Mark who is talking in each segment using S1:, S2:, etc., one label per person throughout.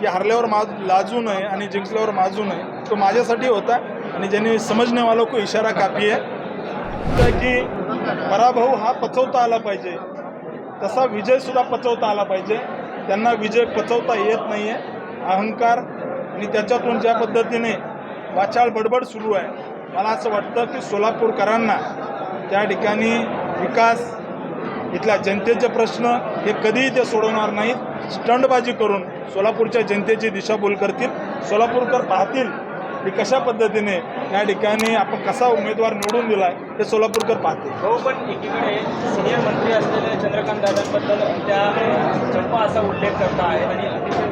S1: की हरल्यावर मा लाजू नये आणि जिंकल्यावर माजू नये. तो माझ्यासाठी होता आणि ज्यांनी समजणेवालो को इशारा काफी आहे. की पराभव हा पचवता आला पाहिजे. तसा विजयसुद्धा पचवता आला पाहिजे. त्यांना विजय पचवता येत नाही आहे अहंकार आणि त्याच्यातून ज्या पद्धतीने वाचाळ बडबड सुरू आहे. मला असं वाटतं की सोलापूरकरांना त्या ठिकाणी विकास इथल्या जनतेचे प्रश्न हे कधीही ते सोडवणार नाहीत. स्टंटबाजी करून सोलापूरच्या जनतेची दिशाभूल करतील. सोलापूरकर पाहतील की कशा पद्धतीने या ठिकाणी आपण कसा उमेदवार निवडून दिला आहे हे सोलापूरकर पाहतील.
S2: हो पण एकीकडे सिनियर मंत्री असलेले चंद्रकांत दादांबद्दल त्या चंपा असा उल्लेख करता आहेत आणि अतिशय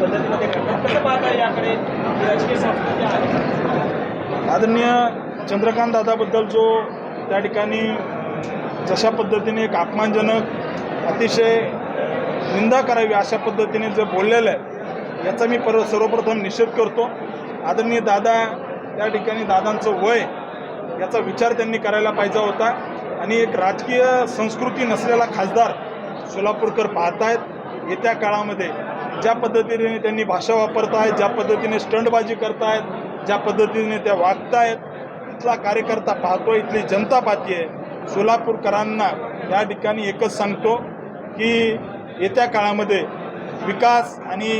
S2: पद्धतीमध्ये करतात. कसं पाहता याकडे? राजकीय संस्कृती आहे.
S1: आदरणीय चंद्रकांत दादाबद्दल जो त्या ठिकाणी जशा पद्धतीने एक अपमानजनक अतिशय निंदा करावी अशा पद्धतीने जे बोललेलं आहे याचा मी पर सर्वप्रथम निषेध करतो. आदरणीय दादा त्या ठिकाणी दादांचं वय याचा विचार त्यांनी करायला पाहिजे होता. आणि एक राजकीय संस्कृती नसलेला खासदार सोलापूरकर पाहत आहेत येत्या काळामध्ये ज्या पद्धतीने त्यांनी भाषा वापरतायत ज्या पद्धतीने स्टंटबाजी करतायत ज्या पद्धतीने त्या वागतायत इथला कार्यकर्ता पाहतो इथली जनता पाहती आहे सोलापूरकरांना या ठिकाणी एकच सांगतो की येत्या काळामध्ये विकास आणि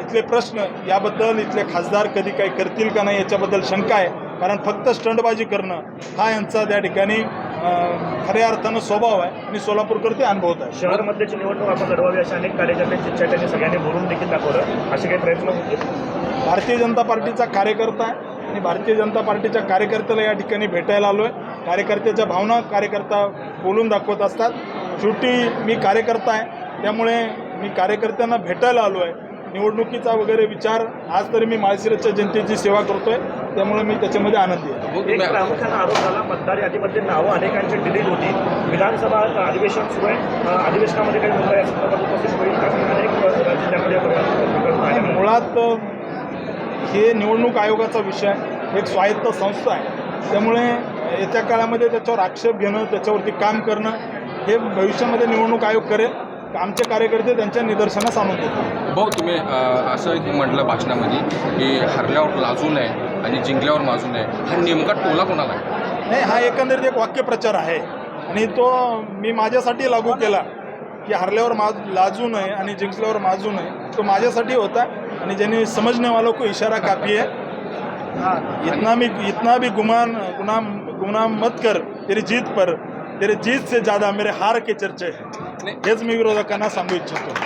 S1: इथले प्रश्न याबद्दल इथले खासदार कधी काही करतील का नाही याच्याबद्दल शंका आहे. कारण फक्त स्टंटबाजी करणं हा यांचा त्या ठिकाणी खऱ्या अर्थानं स्वभाव आहे. आणि सोलापूरकर ते अनुभवत आहे.
S3: शहरमध्येची निवडणूक आपण लढवावी अशा अनेक कार्यकर्त्यांची इच्छा त्यांनी सगळ्यांनी बोलून देखील दाखवलं. असे काही प्रयत्न होतील?
S1: भारतीय जनता पार्टीचा कार्यकर्ता आहे. आणि भारतीय जनता पार्टीच्या कार्यकर्त्याला या ठिकाणी भेटायला आलो आहे कार्यकर्त्याच्या भावना कार्यकर्ता बोलून दाखवत असतात. शेवटी मी कार्यकर्ता आहे त्यामुळे मी कार्यकर्त्यांना भेटायला आलो आहे निवडणुकीचा वगैरे विचार आज तरी मी माळशिरसच्या जनतेची सेवा करतोय त्यामुळे मी त्याच्यामध्ये आनंदी आहे.
S3: एक प्रामुख्यानं आरोप झाला मतदार यादीमध्ये नावं अनेकांची डिलीट होती. विधानसभा अधिवेशन सुरू आहे. अधिवेशनामध्ये काही मुद्दा यासंदर्भात उपस्थित होईल. अनेक.
S1: मुळात हे निवडणूक आयोगाचा विषय एक स्वायत्त संस्था आहे. त्यामुळे येत्या काळामध्ये त्याच्यावर आक्षेप घेणं त्याच्यावरती काम करणं हे भविष्यामध्ये निवडणूक आयोग करेल. आमचे कार्यकर्ते त्यांच्या निदर्शनास आणून देतील.
S4: भाऊ तुम्ही असं एक म्हटलं भाषणामध्ये की हरल्यावर लाजू नये आणि जिंकल्यावर माजू नये. हा नेमका टोला कोणाला आहे?
S1: नाही हा एकंदरीत एक वाक्यप्रचार आहे. आणि तो मी माझ्यासाठी लागू केला की हरल्यावर माज लाजू नये आणि जिंकल्यावर माजू नये. तो माझ्यासाठी होता. आणि ज्यांनी समजने वालों को इशारा काफी है इतना भी इतना भी गुमान गुनाम गुनाम मत कर तेरी जीत पर तेरे जीत से ज़्यादा मेरे हार के चर्चे हैं हेच मी विरोधकांना सांगू इच्छितो